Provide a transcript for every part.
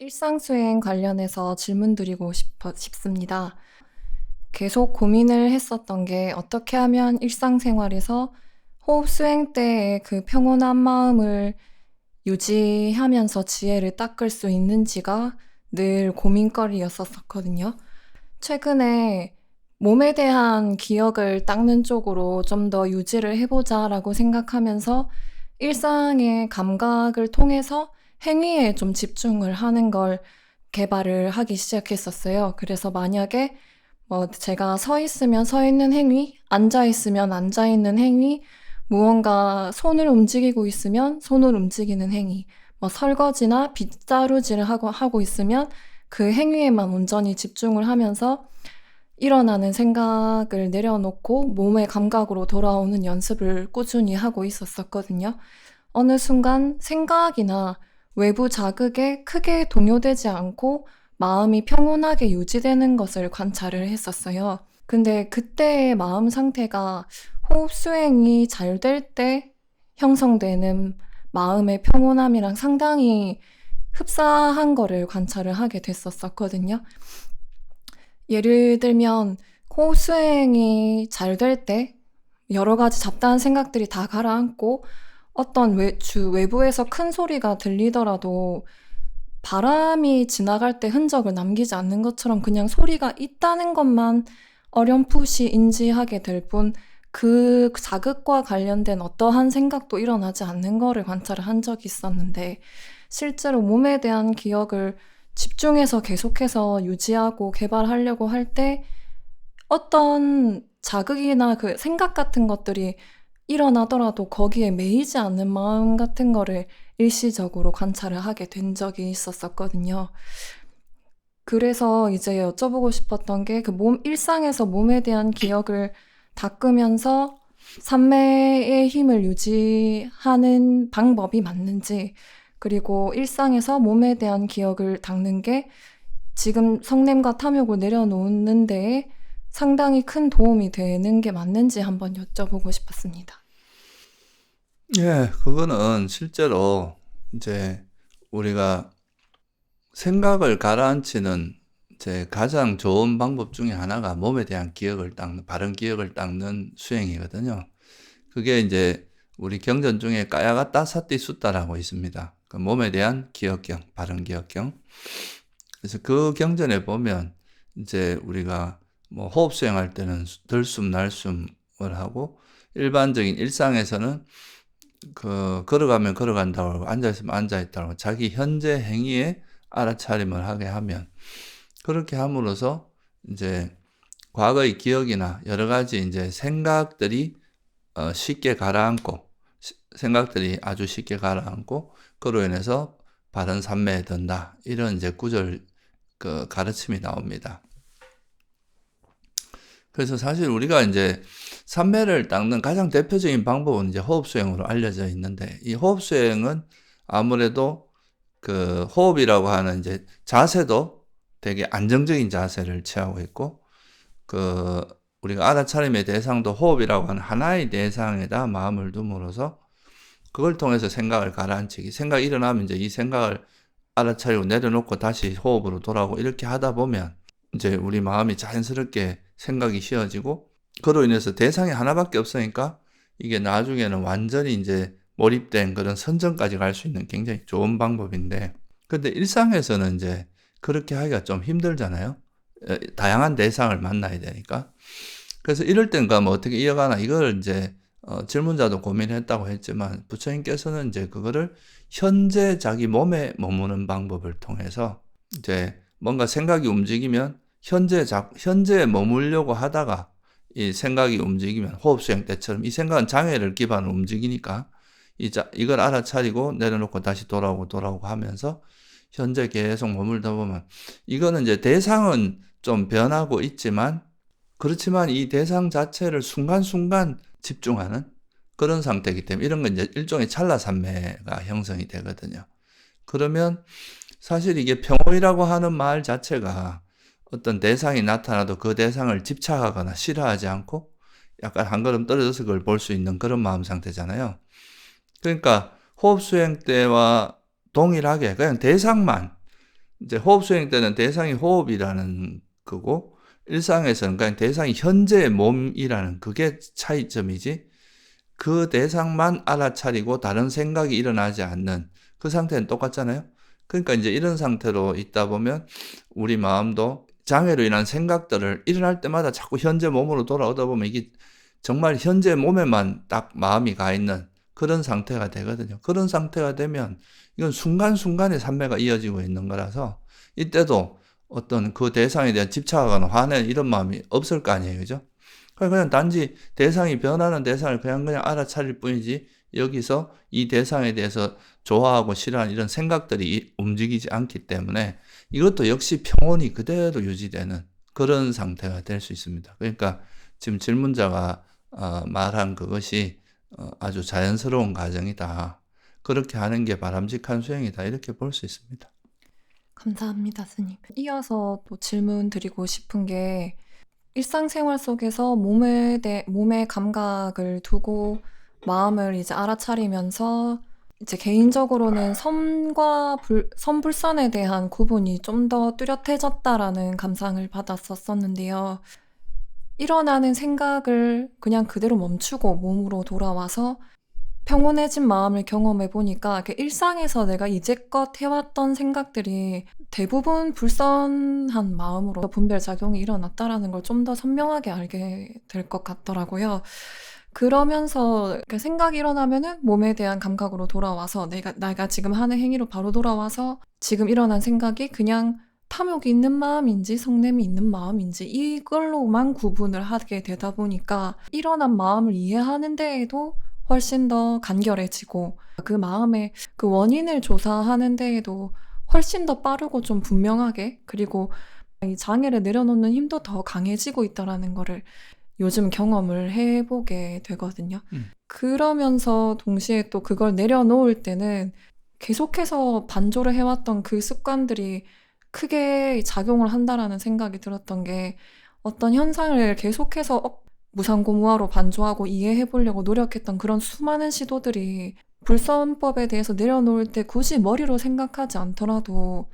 일상수행 관련해서 질문 드리고 싶어, 싶습니다. 계속 고민을 했었던 게 어떻게 하면 일상생활에서 호흡 수행 때의 그 평온한 마음을 유지하면서 지혜를 닦을 수 있는지가 늘 고민거리였었거든요. 최근에 몸에 대한 기억을 닦는 쪽으로 좀 더 유지를 해보자라고 생각하면서 일상의 감각을 통해서 행위에 좀 집중을 하는 걸 개발을 하기 시작했었어요. 그래서 만약에 뭐 제가 서 있으면 서 있는 행위, 앉아 있으면 앉아 있는 행위, 무언가 손을 움직이고 있으면 손을 움직이는 행위, 뭐 설거지나 빗자루질을 하고, 하고 있으면 그 행위에만 온전히 집중을 하면서 일어나는 생각을 내려놓고 몸의 감각으로 돌아오는 연습을 꾸준히 하고 있었었거든요. 어느 순간 생각이나 외부 자극에 크게 동요되지 않고 마음이 평온하게 유지되는 것을 관찰을 했었어요. 근데 그때의 마음 상태가 호흡 수행이 잘 될 때 형성되는 마음의 평온함이랑 상당히 흡사한 거를 관찰을 하게 됐었었거든요. 예를 들면 호흡 수행이 잘 될 때 여러 가지 잡다한 생각들이 다 가라앉고 어떤 외, 주, 외부에서 큰 소리가 들리더라도 바람이 지나갈 때 흔적을 남기지 않는 것처럼 그냥 소리가 있다는 것만 어렴풋이 인지하게 될 뿐 그 자극과 관련된 어떠한 생각도 일어나지 않는 거를 관찰을 한 적이 있었는데 실제로 몸에 대한 기억을 집중해서 계속해서 유지하고 개발하려고 할 때 어떤 자극이나 그 생각 같은 것들이 일어나더라도 거기에 매이지 않는 마음 같은 거를 일시적으로 관찰을 하게 된 적이 있었었거든요. 그래서 이제 여쭤보고 싶었던 게 그 몸, 일상에서 몸에 대한 기억을 닦으면서 삼매의 힘을 유지하는 방법이 맞는지, 그리고 일상에서 몸에 대한 기억을 닦는 게 지금 성냄과 탐욕을 내려놓는 데에 상당히 큰 도움이 되는 게 맞는지 한번 여쭤보고 싶었습니다. 예, 그거는 실제로 이제 우리가 생각을 가라앉히는 제 가장 좋은 방법 중에 하나가 몸에 대한 기억을 닦는, 바른 기억을 닦는 수행이거든요. 그게 이제 우리 경전 중에 까야가따 사띠 숫다라고 있습니다. 그 몸에 대한 기억경, 바른 기억경. 그래서 그 경전에 보면 이제 우리가 뭐 호흡 수행할 때는 들숨, 날숨을 하고 일반적인 일상에서는 그 걸어가면 걸어간다고 하고 앉아 있으면 앉아 있다고 하고 자기 현재 행위에 알아차림을 하게 하면 그렇게 함으로써 이제 과거의 기억이나 여러 가지 이제 생각들이 어 쉽게 가라앉고 생각들이 아주 쉽게 가라앉고 그로 인해서 바른 삼매에 든다 이런 이제 구절 그 가르침이 나옵니다. 그래서 사실 우리가 이제 삼매를 닦는 가장 대표적인 방법은 이제 호흡 수행으로 알려져 있는데 이 호흡 수행은 아무래도 그 호흡이라고 하는 이제 자세도 되게 안정적인 자세를 취하고 있고 그 우리가 알아차림의 대상도 호흡이라고 하는 하나의 대상에다 마음을 둠으로써 그걸 통해서 생각을 가라앉히기 생각이 일어나면 이제 이 생각을 알아차리고 내려놓고 다시 호흡으로 돌아오고 이렇게 하다 보면 이제 우리 마음이 자연스럽게 생각이 쉬어지고 그로 인해서 대상이 하나밖에 없으니까 이게 나중에는 완전히 이제 몰입된 그런 선정까지 갈 수 있는 굉장히 좋은 방법인데 근데 일상에서는 이제 그렇게 하기가 좀 힘들잖아요. 다양한 대상을 만나야 되니까. 그래서 이럴 땐가 뭐 어떻게 이어가나 이걸 이제 어, 질문자도 고민했다고 했지만 부처님께서는 이제 그거를 현재 자기 몸에 머무는 방법을 통해서 이제 뭔가 생각이 움직이면 현재 자, 현재에 머물려고 하다가 이 생각이 움직이면 호흡 수행 때처럼 이 생각은 장애를 기반으로 움직이니까 이 자, 이걸 알아차리고 내려놓고 다시 돌아오고 돌아오고 하면서 현재 계속 머물다 보면 이거는 이제 대상은 좀 변하고 있지만 그렇지만 이 대상 자체를 순간순간 집중하는 그런 상태이기 때문에 이런 건 이제 일종의 찰나산매가 형성이 되거든요. 그러면 사실 이게 평호이라고 하는 말 자체가 어떤 대상이 나타나도 그 대상을 집착하거나 싫어하지 않고 약간 한 걸음 떨어져서 그걸 볼 수 있는 그런 마음 상태잖아요. 그러니까 호흡 수행 때와 동일하게 그냥 대상만 이제 호흡 수행 때는 대상이 호흡이라는 거고 일상에서는 그냥 대상이 현재의 몸이라는 그게 차이점이지 그 대상만 알아차리고 다른 생각이 일어나지 않는 그 상태는 똑같잖아요. 그러니까 이제 이런 상태로 있다 보면 우리 마음도 장애로 인한 생각들을 일어날 때마다 자꾸 현재 몸으로 돌아오다 보면 이게 정말 현재 몸에만 딱 마음이 가 있는 그런 상태가 되거든요. 그런 상태가 되면 이건 순간순간에 산매가 이어지고 있는 거라서 이때도 어떤 그 대상에 대한 집착하거나 화내 이런 마음이 없을 거 아니에요. 그죠? 그냥 단지 대상이 변하는 대상을 그냥 그냥 알아차릴 뿐이지 여기서 이 대상에 대해서 좋아하고 싫어하는 이런 생각들이 움직이지 않기 때문에 이것도 역시 평온이 그대로 유지되는 그런 상태가 될 수 있습니다. 그러니까 지금 질문자가 어, 말한 그것이 어, 아주 자연스러운 과정이다. 그렇게 하는 게 바람직한 수행이다. 이렇게 볼 수 있습니다. 감사합니다, 스님. 이어서 또 질문 드리고 싶은 게 일상생활 속에서 몸에 대, 몸의 감각을 두고 마음을 이제 알아차리면서 이제 개인적으로는 선과 불, 선불선에 대한 구분이 좀 더 뚜렷해졌다라는 감상을 받았었었는데요. 일어나는 생각을 그냥 그대로 멈추고 몸으로 돌아와서 평온해진 마음을 경험해 보니까 그 일상에서 내가 이제껏 해왔던 생각들이 대부분 불선한 마음으로 분별 작용이 일어났다라는 걸 좀 더 선명하게 알게 될 것 같더라고요. 그러면서 그 생각이 일어나면은 몸에 대한 감각으로 돌아와서 내가, 내가 지금 하는 행위로 바로 돌아와서 지금 일어난 생각이 그냥 탐욕이 있는 마음인지 성냄이 있는 마음인지 이걸로만 구분을 하게 되다 보니까 일어난 마음을 이해하는 데에도 훨씬 더 간결해지고 그 마음의 그 원인을 조사하는 데에도 훨씬 더 빠르고 좀 분명하게 그리고 이 장애를 내려놓는 힘도 더 강해지고 있다라는 거를 요즘 경험을 해보게 되거든요. 음. 그러면서 동시에 또 그걸 내려놓을 때는 계속해서 반조를 해왔던 그 습관들이 크게 작용을 한다라는 생각이 들었던 게 어떤 현상을 계속해서 어, 무상고무화로 반조하고 이해해 보려고 노력했던 그런 수많은 시도들이 불선법에 대해서 내려놓을 때 굳이 머리로 생각하지 않더라도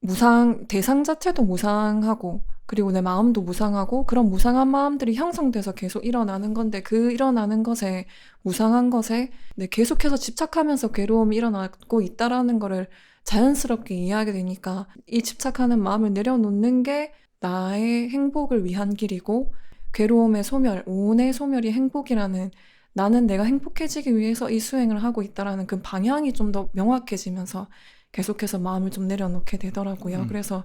무상, 대상 자체도 무상하고, 그리고 내 마음도 무상하고, 그런 무상한 마음들이 형성돼서 계속 일어나는 건데, 그 일어나는 것에, 무상한 것에, 네, 계속해서 집착하면서 괴로움이 일어나고 있다라는 거를 자연스럽게 이해하게 되니까, 이 집착하는 마음을 내려놓는 게 나의 행복을 위한 길이고, 괴로움의 소멸, 오온의 소멸이 행복이라는 나는 내가 행복해지기 위해서 이 수행을 하고 있다라는 그 방향이 좀 더 명확해지면서 계속해서 마음을 좀 내려놓게 되더라고요. 음. 그래서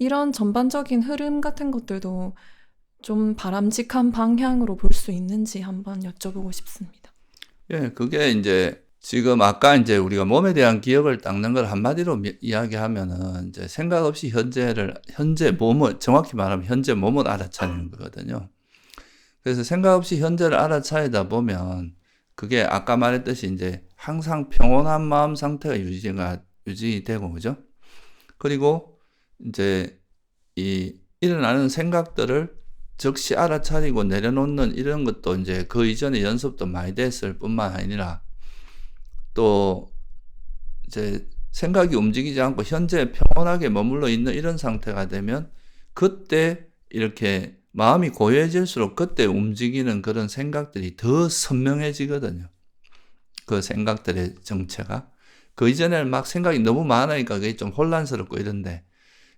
이런 전반적인 흐름 같은 것들도 좀 바람직한 방향으로 볼 수 있는지 한번 여쭤보고 싶습니다. 예, 그게 이제 지금 아까 이제 우리가 몸에 대한 기억을 닦는 걸 한마디로 미- 이야기하면은 이제 생각 없이 현재를 현재 몸을 정확히 말하면 현재 몸을 알아차리는 거거든요. 그래서 생각 없이 현재를 알아차리다 보면 그게 아까 말했듯이 이제 항상 평온한 마음 상태가 유지가 유지되고 그죠? 그리고 이제 이 일어나는 생각들을 즉시 알아차리고 내려놓는 이런 것도 이제 그 이전에 연습도 많이 됐을 뿐만 아니라 또 이제 생각이 움직이지 않고 현재 평온하게 머물러 있는 이런 상태가 되면 그때 이렇게 마음이 고요해질수록 그때 움직이는 그런 생각들이 더 선명해지거든요. 그 생각들의 정체가. 그 이전에는 막 생각이 너무 많으니까 그게 좀 혼란스럽고 이런데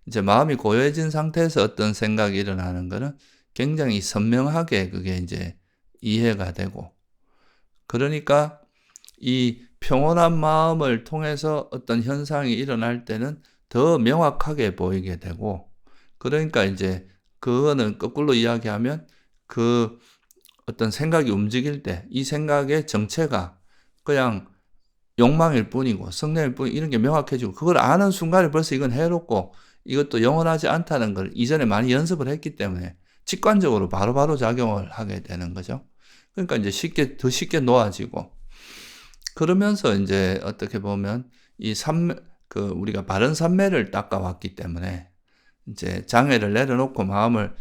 이제 마음이 고요해진 상태에서 어떤 생각이 일어나는 거는 굉장히 선명하게 그게 이제 이해가 되고. 그러니까 이 평온한 마음을 통해서 어떤 현상이 일어날 때는 더 명확하게 보이게 되고 그러니까 이제 그거는 거꾸로 이야기하면 그 어떤 생각이 움직일 때 이 생각의 정체가 그냥 욕망일 뿐이고 성냄일 뿐 이런 게 명확해지고 그걸 아는 순간에 벌써 이건 해롭고 이것도 영원하지 않다는 걸 이전에 많이 연습을 했기 때문에 직관적으로 바로 바로 작용을 하게 되는 거죠. 그러니까 이제 쉽게 더 쉽게 놓아지고 그러면서 이제 어떻게 보면 이 삼, 그 우리가 바른 삼매를 닦아왔기 때문에 이제 장애를 내려놓고 마음을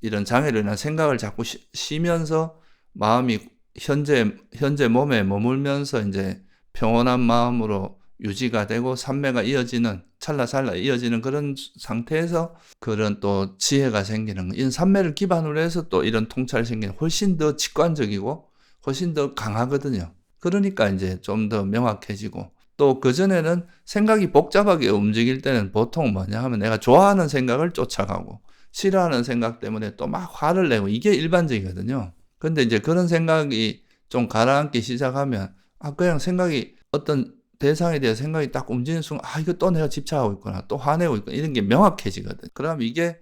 이런 인한 생각을 자꾸 쉬, 쉬면서 마음이 현재 현재 몸에 머물면서 이제 평온한 마음으로 유지가 되고 산매가 이어지는 찰나찰나 이어지는 그런 상태에서 그런 또 지혜가 생기는 거. 이런 산매를 기반으로 해서 또 이런 통찰이 생기는 훨씬 더 직관적이고 훨씬 더 강하거든요. 그러니까 이제 좀 더 명확해지고 또 그전에는 생각이 복잡하게 움직일 때는 보통 뭐냐 하면 내가 좋아하는 생각을 쫓아가고 싫어하는 생각 때문에 또 막 화를 내고 이게 일반적이거든요. 근데 이제 그런 생각이 좀 가라앉기 시작하면 아 그냥 생각이 어떤 대상에 대해 생각이 딱 움직이는 순간 아 이거 또 내가 집착하고 있구나 또 화내고 있구나 이런 게 명확해지거든. 그럼 이게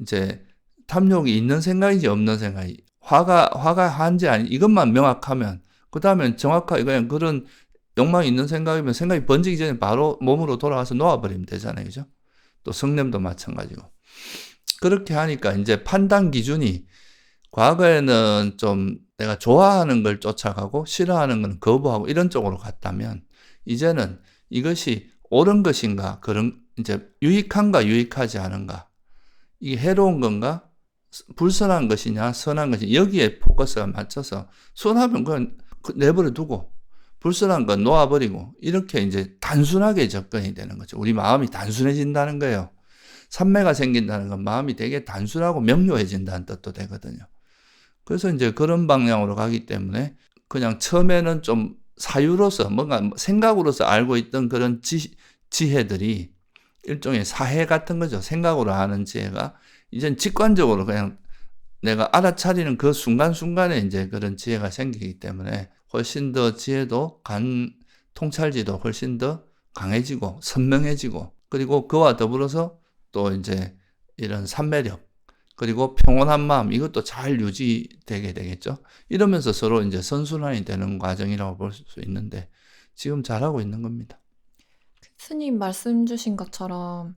이제 탐욕이 있는 생각인지 없는 생각이 화가 화가 한지 아니 이것만 명확하면 그 다음엔 정확하게 그냥 그런 욕망이 있는 생각이면 생각이 번지기 전에 바로 몸으로 돌아가서 놓아버리면 되잖아요. 그죠? 또 성냄도 마찬가지고. 그렇게 하니까 이제 판단 기준이 과거에는 좀 내가 좋아하는 걸 쫓아가고 싫어하는 건 거부하고 이런 쪽으로 갔다면 이제는 이것이 옳은 것인가 그런 이제 유익한가 유익하지 않은가 이게 해로운 건가 불선한 것이냐 선한 것이냐 여기에 포커스가 맞춰서 선하면 그건 그 내버려 두고 불선한 건 놓아버리고 이렇게 이제 단순하게 접근이 되는 거죠. 우리 마음이 단순해진다는 거예요. 산매가 생긴다는 건 마음이 되게 단순하고 명료해진다는 뜻도 되거든요. 그래서 이제 그런 방향으로 가기 때문에 그냥 처음에는 좀 사유로서 뭔가 생각으로서 알고 있던 그런 지, 지혜들이 일종의 사해 같은 거죠. 생각으로 아는 지혜가 이젠 직관적으로 그냥 내가 알아차리는 그 순간순간에 이제 그런 지혜가 생기기 때문에 훨씬 더 지혜도 간 통찰지도 훨씬 더 강해지고 선명해지고 그리고 그와 더불어서 또 이제 이런 산매력 그리고 평온한 마음 이것도 잘 유지되게 되겠죠. 이러면서 서로 이제 선순환이 되는 과정이라고 볼 수 있는데 지금 잘하고 있는 겁니다. 스님 말씀 주신 것처럼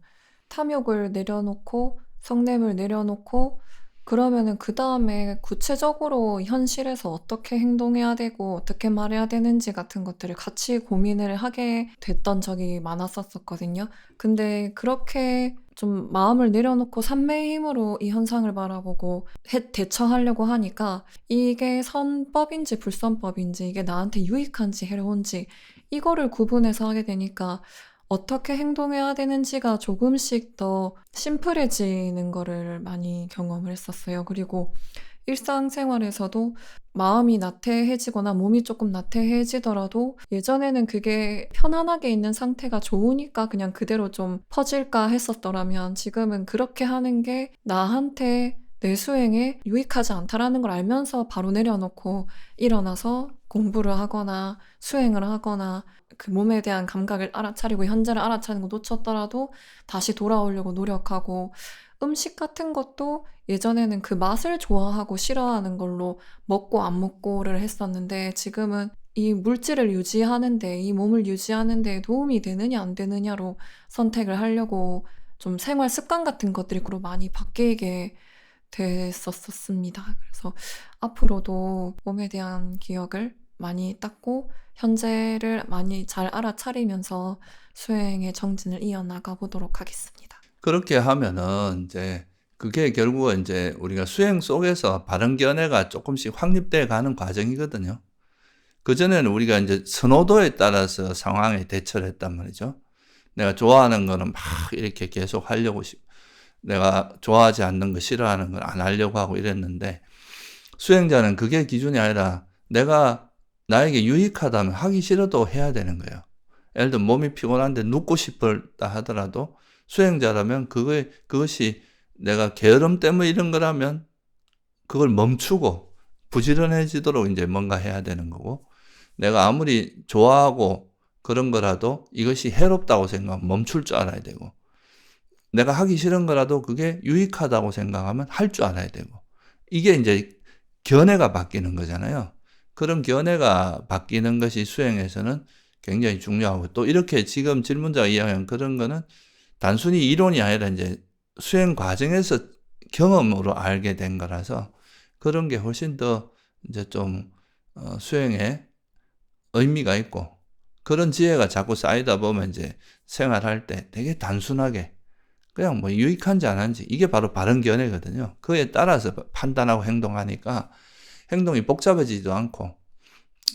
탐욕을 내려놓고 성냄을 내려놓고 그러면은 그 다음에 구체적으로 현실에서 어떻게 행동해야 되고 어떻게 말해야 되는지 같은 것들을 같이 고민을 하게 됐던 적이 많았었거든요. 근데 그렇게 좀 마음을 내려놓고 산매의 힘으로 이 현상을 바라보고 해, 대처하려고 하니까 이게 선법인지 불선법인지 이게 나한테 유익한지 해로운지 이거를 구분해서 하게 되니까 어떻게 행동해야 되는지가 조금씩 더 심플해지는 거를 많이 경험을 했었어요. 그리고 일상생활에서도 마음이 나태해지거나 몸이 조금 나태해지더라도 예전에는 그게 편안하게 있는 상태가 좋으니까 그냥 그대로 좀 퍼질까 했었더라면 지금은 그렇게 하는 게 나한테 내 수행에 유익하지 않다라는 걸 알면서 바로 내려놓고 일어나서 공부를 하거나 수행을 하거나 그 몸에 대한 감각을 알아차리고 현재를 알아차리는 거 놓쳤더라도 다시 돌아오려고 노력하고 음식 같은 것도 예전에는 그 맛을 좋아하고 싫어하는 걸로 먹고 안 먹고를 했었는데 지금은 이 물질을 유지하는데 이 몸을 유지하는데 도움이 되느냐 안 되느냐로 선택을 하려고 좀 생활 습관 같은 것들이 그로 많이 바뀌게 됐었습니다. 그래서 앞으로도 몸에 대한 기억을 많이 닦고 현재를 많이 잘 알아차리면서 수행의 정진을 이어나가 보도록 하겠습니다. 그렇게 하면은 이제 그게 결국은 이제 우리가 수행 속에서 바른 견해가 조금씩 확립돼 가는 과정이거든요. 그전에는 우리가 이제 선호도에 따라서 상황에 대처를 했단 말이죠. 내가 좋아하는 거는 막 이렇게 계속 하려고 싶, 내가 좋아하지 않는 거 싫어하는 걸 안 하려고 하고 이랬는데 수행자는 그게 기준이 아니라 내가 나에게 유익하다면 하기 싫어도 해야 되는 거예요. 예를 들어 몸이 피곤한데 눕고 싶다 하더라도 수행자라면 그거 그것이 내가 게으름 때문에 이런 거라면 그걸 멈추고 부지런해지도록 이제 뭔가 해야 되는 거고 내가 아무리 좋아하고 그런 거라도 이것이 해롭다고 생각하면 멈출 줄 알아야 되고 내가 하기 싫은 거라도 그게 유익하다고 생각하면 할 줄 알아야 되고 이게 이제 견해가 바뀌는 거잖아요. 그런 견해가 바뀌는 것이 수행에서는 굉장히 중요하고 또 이렇게 지금 질문자가 이야기한 그런 거는 단순히 이론이 아니라 이제 수행 과정에서 경험으로 알게 된 거라서 그런 게 훨씬 더 이제 좀 어, 수행에 의미가 있고 그런 지혜가 자꾸 쌓이다 보면 이제 생활할 때 되게 단순하게 그냥 뭐 유익한지 안 한지 이게 바로 바른 견해거든요. 그에 따라서 판단하고 행동하니까 행동이 복잡해지지도 않고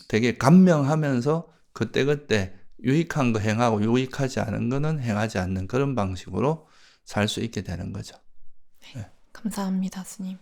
되게 감명하면서 그때그때 유익한 거 행하고 유익하지 않은 거는 행하지 않는 그런 방식으로 살 수 있게 되는 거죠. 감사합니다, 스님.